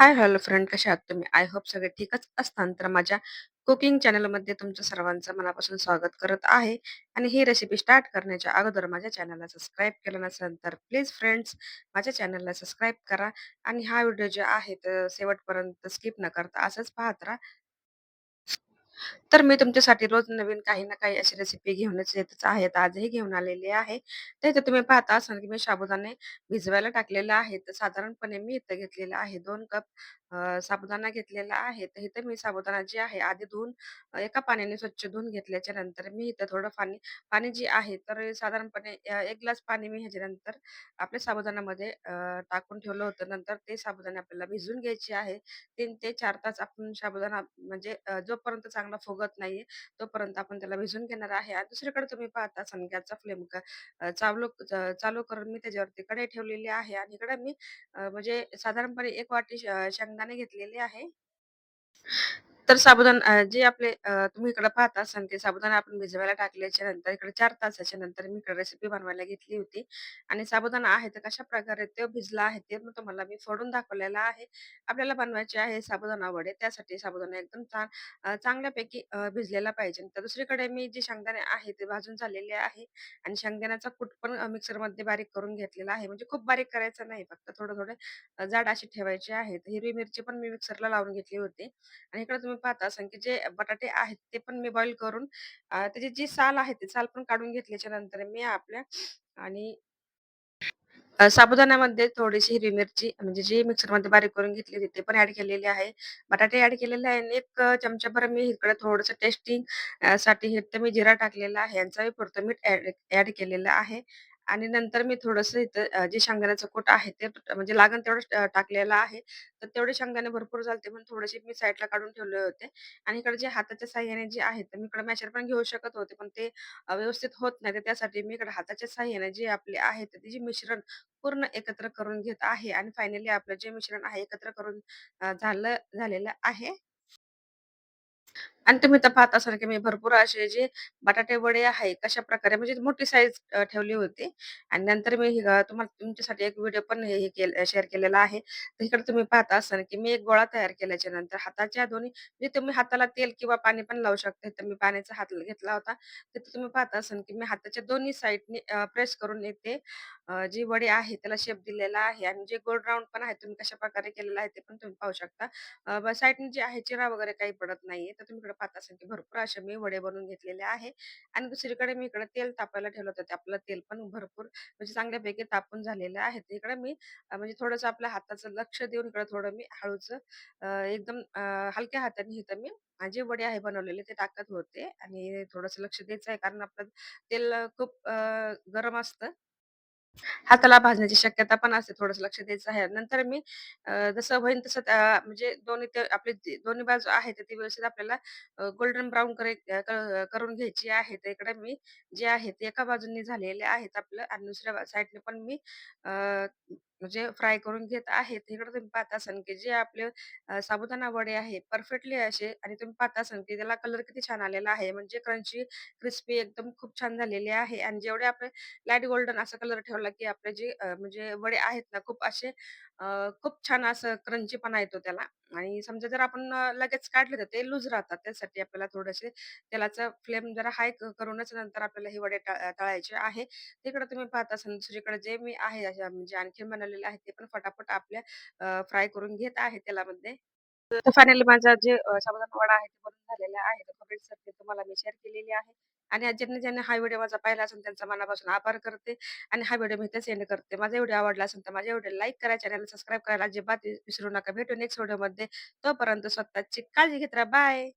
हाय, hello friend कशा आहात तुम्ही? आय होप सगळे ठीकच असतान तर माझ्या कुकिंग चॅनलमध्ये तुमचं सर्वांचं मनापासून स्वागत करत आहे आणि ही रेसिपी स्टार्ट करण्याच्या अगोदर माझ्या चॅनलला सबस्क्राईब केलं नसेल तर प्लीज फ्रेंड्स माझ्या चॅनलला सबस्क्राईब करा आणि हा व्हिडिओ जो आहे तर शेवटपर्यंत स्किप न करता असंच पाहत राहा. तर मी तुमच्यासाठी रोज नवीन काही ना काही अशी रेसिपी घेऊनच येतच आहेत आजही घेऊन आलेली आहे. तर इथे तुम्ही पाहता असाल की मी साबुदाणे भिजवायला टाकलेला आहे. तर साधारणपणे मी इथं घेतलेला आहे दोन कप अ, साबुदाणा घेतलेला आहे. तर इथे मी साबुदाणा जे आहे आधी धुवून एका पाण्याने स्वच्छ धुवून घेतल्याच्या नंतर मी इथं थोडं पाणी पाणी जे आहे तर साधारणपणे अ, 1 ग्लास पाणी मी ह्याच्यानंतर आपल्या साबुदाण्यामध्ये अ, टाकून ठेवलं होतं. नंतर ते साबुदाणे आपल्याला भिजवून घ्यायचे आहे. 3 ते 4 तास आपण साबुदाणा म्हणजे अ, जोपर्यंत चांगला फुगत नाहीये, तोपर्यंत आपण त्याला भिजवून घेणार आहे. आणि दुसरीकडे तुम्ही पाहता असाल गॅसचा फ्लेम क अ, चालू च चालू करून मी त्याच्यावरती कढई ठेवलेली आहे आणि इकडे मी अ, म्हणजे साधारणपणे 1 वाटी श शेंगदाणे घेतलेले आहे. तर साबुदाणा जे आपले अ, तुम्ही इकडे पाहता असाल ते साबुदाणा आपण भिजवायला टाकल्याच्या नंतर इकडे चार तासाच्या नंतर मी इकडे रेसिपी बनवायला घेतली होती आणि साबुदाणा आहे तर कशा प्रकारे तो भिजला आहे ते तुम्हाला मी फोडून दाखवलेला आहे. आपल्याला बनवायचे आहे साबुदाणा वडे. त्यासाठी साबुदाणा एकदम छान अ, चांगल्यापैकी अ, भिजलेला पाहिजे. तर दुसरीकडे मी जे शेंगदाणे आहे ते भाजून झालेले आहे आणि शेंगदाण्याचा कूट पण अ, मिक्सरमध्ये बारीक करून घेतलेला आहे. म्हणजे खूप बारीक करायचं नाही, फक्त थोडं-थोडं अ, जाड अशी ठेवायची आहे. हिरवी मिरची पण मी मिक्सरला लावून घेतली होती आणि इकडे तुम्ही पाहता असाल की जे बटाटे आहेत ते पण मी बॉईल करून त्याची जी साल आहे ती साल पण काढून घेतल्याच्या नंतर मी आपल्या आणि साबुदाण्यामध्ये थोडीशी हिरवी मिरची म्हणजे जी मिक्सरमध्ये बारीक करून घेतली होती ते पण ऍड केलेली आहे. बटाटे ऍड केलेले आहे आणि एक अ, चमचाभर मी इकडे थोडस टेस्टिंगसाठी हे मी जिरा टाकलेला आहे. आणि पुरतं मीठ ऍड केलेलं आहे. आणि नंतर मी थोडंसं इथं जे शेंगदाण्याचं कोट आहे ते म्हणजे लागण तेवढं टाकलेलं आहे. तर तेवढे शेंगदाणे भरपूर झालते म्हणून थोडेसे मी साईडला काढून ठेवले होते. आणि इकडे जे हाताच्या साह्याने जे आहे तर मी इकडे मॅशर पण घेऊ शकत होते, पण ते व्यवस्थित होत नाही. तर त्यासाठी मी इकडे हाताच्या साह्याने जे आपले आहे तर ते जे मिश्रण पूर्ण एकत्र करून घेत आहे आणि फायनली आपलं जे मिश्रण आहे एकत्र करून झालं झालेलं आहे. आणि तुम्ही तर पाहत असाल की मी भरपूर असे जे बटाटे वडे आहे कशा प्रकारे म्हणजे मोठी साईज ठेवली होती आणि नंतर मी तुम्हाला तुमच्यासाठी एक व्हिडिओ पण हे केल शेअर केलेला आहे. तर इकडे तुम्ही पाहत असाल की मी एक गोळा तयार केल्याच्यानंतर हाताच्या दोन्ही म्हणजे तुम्ही हाताला तेल किंवा पाणी पण लावू शकता. तर मी पाण्याचा हात घेतला होता. तिथे तुम्ही पाहत असाल की मी हाताच्या दोन्ही साईडने प्रेस करून येते जी वडे आहे त्याला शेप दिलेला आहे आणि जे गोल राऊंड पण आहे तुम्ही कशा प्रकारे केलेला आहे ते पण तुम्ही पाहू शकता. साईडने जे आहे चिरा वगैरे काही पडत नाहीये. तर तुम्ही पाहत की भरपूर असे मी वडे बनवून घेतलेले आहे आणि दुसरीकडे मी इकडे तेल तापायला ठेवलं होतं. ते आपलं तेल पण भरपूर म्हणजे चांगल्यापैकी तापून झालेलं आहे. इकडे मी म्हणजे थोडंसं आपल्या हाताचं लक्ष देऊन इकडे थोडं मी हळूच एकदम हलक्या हाताने इथं मी जे वडे आहे बनवलेले ते टाकत होते आणि थोडस लक्ष द्यायचं आहे कारण आपलं तेल खूप गरम असतं. हाताला भाजण्याची शक्यता पण असते. थोडंसं लक्ष द्यायचं आहे. नंतर मी अ, जसं होईल तसं त्या म्हणजे दोन्ही ते आपले दोन्ही बाजू आहे तर ती व्यवस्थित आपल्याला अ, गोल्डन ब्राउन करे अ, क करून घ्यायची आहे. तर इकडे मी जे आहे ते एका बाजूनी झालेले आहेत आपलं आणि दुसऱ्या साईडने पण मी अ, म्हणजे फ्राय करून घेत आहेत इकडे तुम्ही पाहत असाल की जे आपले अ, साबुदाणा वडे आहे परफेक्टली असे आणि तुम्ही पाहत असाल की त्याला कलर किती छान आलेला आहे. म्हणजे क्रंची, क्रिस्पी एकदम खूप छान झालेली आहे आणि जेवढे आपले लाइट गोल्डन असा कलर ठेवला की आपले जे अ, म्हणजे वडे आहेत ना खूप असे अ, खूप छान असं क्रंचीपणा येतो त्याला आणि समजा जर आपण अ, लगेच काढले तर ते लूज राहतात. त्यासाठी आपल्याला थोडेसे तेलाचा फ्लेम जरा हाय क करूनच नंतर आपल्याला हे वडे तळ तळायचे आहे. तिकडे तुम्ही पाहत असाल दुसरीकडे जे मी आहे अशा म्हणजे आणखीन बनवलेले आहे ते पण फटाफट आपल्या अ, फ्राय करून घेत आहे तेलामध्ये. तर फायनली माझा जे अ, साबुदाणा वडा आहे ते बनून झालेला आहे. तर तुम्हाला मी शेअर केलेली आहे आणि ज्यांनी ज्यांनी हा व्हिडिओ माझा पाहिला असेल त्यांचा मनापासून आभार करते आणि हा व्हिडिओ मी इथेच एंड करते. माझा व्हिडिओ आवडला असेल तर माझ्या व्हिडिओ लाईक करा, चॅनल सबस्क्राईब करायला अजिबात विसरू नका. भेटू नेक्स्ट व्हिडिओमध्ये. तोपर्यंत स्वतःची काळजी घेत राहा. बाय.